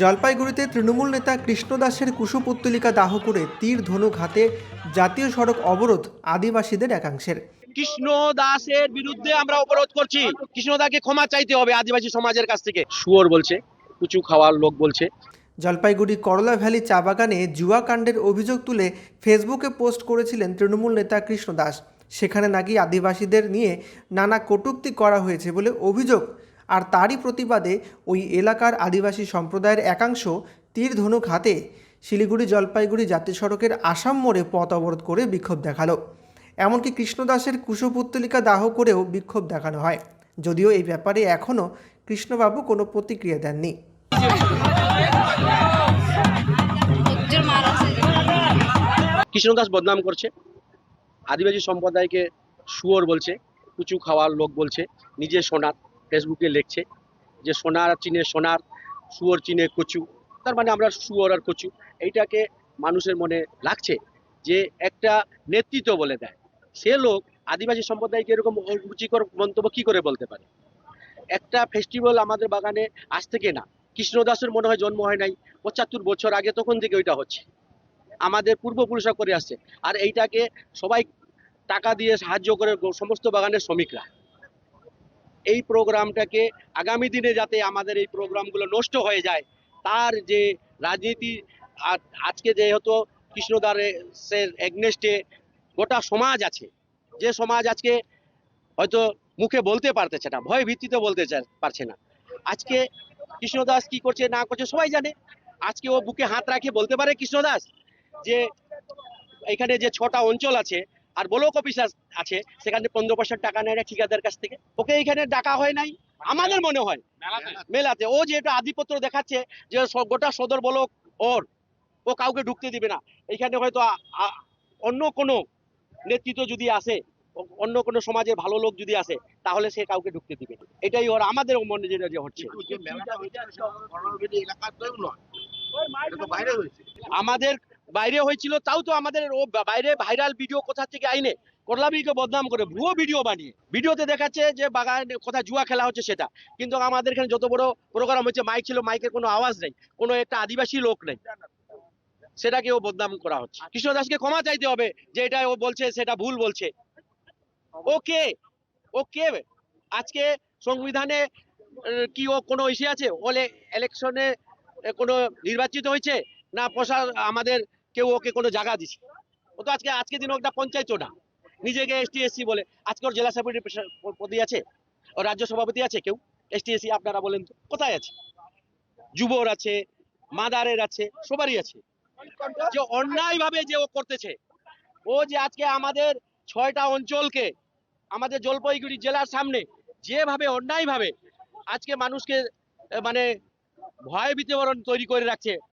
জলপাইগুড়িতে তৃণমূল নেতা কৃষ্ণ দাসের কুশপুত্তলিকা দাহ করে তীর ধনুক হাতে জাতীয় সড়ক অবরোধ আদিবাসীদের একাংশের। কৃষ্ণ দাসের বিরুদ্ধে আমরা অবরোধ করছি। কৃষ্ণ দাকে ক্ষমা চাইতে হবে আদিবাসী সমাজের কাছ থেকে। শুয়োর বলছে কুচু খাওয়ার লোক বলছে। জলপাইগুড়ি করলা ভ্যালি চা বাগানে জুয়া কাণ্ডের অভিযোগ তুলে ফেসবুকে পোস্ট করেছিলেন তৃণমূল নেতা কৃষ্ণ দাস। সেখানে নাকি আদিবাসীদের নিয়ে নানা কটূক্তি করা হয়েছে বলে অভিযোগ আর তারই প্রতিবাদে ওই এলাকার আদিবাসী সম্প্রদায়ের একাংশ তীর ধনুক হাতে শিলিগুড়ি জলপাইগুড়ি জাতীয় সড়কের আসাম মোড়ে পথ অবরোধ করে বিক্ষোভ দেখাল। এমনকি কৃষ্ণদাসের কুশপুত্তলিকা দাহ করেও বিক্ষোভ দেখানো হয়। যদিও এই ব্যাপারে এখনও কৃষ্ণবাবু কোনো প্রতিক্রিয়া দেননি। জোর মার আছে কৃষ্ণ দাস বদনাম করছে। আদিবাসী সম্প্রদায়কে শুয়োর বলছে, কুচু খাওয়ার লোক বলছে নিজে সোনার ফেসবুকে লিখছে যে সোনার চিনে সোনার, শুয়োর চিনে কচু। তার মানে আমরা শুয়োর আর কচু। এইটাকে মানুষের মনে লাগছে যে একটা নেতৃত্ব বলে দেয়। সে লোক আদিবাসী সম্প্রদায়কে এরকম রুচিকর মন্তব্য কি করে বলতে পারে? একটা ফেস্টিভ্যাল আমাদের বাগানে আজ থেকে না, কৃষ্ণদাসের মনে হয় জন্ম হয় নাই, পঁচাত্তর বছর আগে তখন থেকে ওইটা হচ্ছে। আমাদের পূর্বপুরুষরা করে আসছে। আর এইটাকে সবাই টাকা দিয়ে সাহায্য করে সমস্ত বাগানের শ্রমিকরা। এই প্রোগ্রামটাকে আগামী দিনে যাতে আমাদের এই প্রোগ্রামগুলো নষ্ট হয়ে যায়, তার যে রাজনীতি আজকে যেহেতু কৃষ্ণদাসের এগনেস্টে গোটা সমাজ আছে, যে সমাজ আজকে হয়তো মুখে বলতে পারতেছে না, ভয় ভিত্তিতে বলতে পারছে না। আজকে কৃষ্ণদাস কি করছে, না করছে, সবাই জানে। আজকে ও বুকে হাত রাখে বলতে পারে কৃষ্ণদাস যে এখানে যে ছটা অঞ্চল আছে আর ব্লক অফিস আছে সেখানে পনেরো পয়সার টাকা নেয় ঠিকাদার কাছ থেকে। ওকে এখানে ডাকা হয় নাই। আমাদের মনে হয়। মেলাতে? ও যে এটা আধিপত্য দেখাচ্ছে যে গোটা সদর ব্লক ওর। ও কাউকে ঢুকতে দিবে না। এখানে হয়তো অন্য কোনো নেতৃত্ব যদি আসে অন্য কোনো সমাজের ভালো লোক যদি আসে তাহলে সে কাউকে ঢুকতে দিবে। এটাই ওর আমাদের মনে যেটা যে হচ্ছে। আমাদের বাইরে হয়েছিল, তাও তো আমাদের ও বাইরে ভাইরাল ভিডিও কোথা থেকে আইনে? করলাবিকে বদনাম করে ভুয়ো ভিডিও বানিয়ে। ভিডিওতে দেখাচ্ছে যে বাগান, কোথায় জুয়া খেলা হচ্ছে সেটা। কিন্তু আমাদের এখানে যত বড় প্রোগ্রাম হচ্ছে মাইক ছিল মাইকের কোনো আওয়াজ নেই। কোনো একটা আদিবাসী লোক নেই। সেটাকে ও বদনাম করা হচ্ছে। কৃষ্ণ দাসকে ক্ষমা চাইতে হবে যে এটা ও বলছে, সেটা ভুল বলছে। ওকে ওকে আজকে সংবিধানে কি ও কোনো ইসে আছে? ওলে ইলেকশনে কোনো নির্বাচিত হয়েছে? না প্রশাস আমাদের কেউ ওকে কোনো জায়গা দিছে ও তো আজকে আজকে দিন একটা পঞ্চায়েতও না। নিজেকে এসটি এসসি বলে, আজকে ওর জেলা সভাপতি পদে আছে? ও রাজ্য সভাপতি আছে কেউ? এসটি এসসি আপনারা বলেন তো, কোথায় আছে? যুবর আছে, মাদারের আছে, সবারই আছে। যে অন্যায় ভাবে যে ও করতেছে, ও যে আজকে আমাদের ছয়টা অঞ্চলকে, আমাদের জলপাইগুড়ি জেলার সামনে যেভাবে অন্যায় ভাবে আজকে মানুষকে মানে ভয় বিতরণ তৈরি করে রাখছে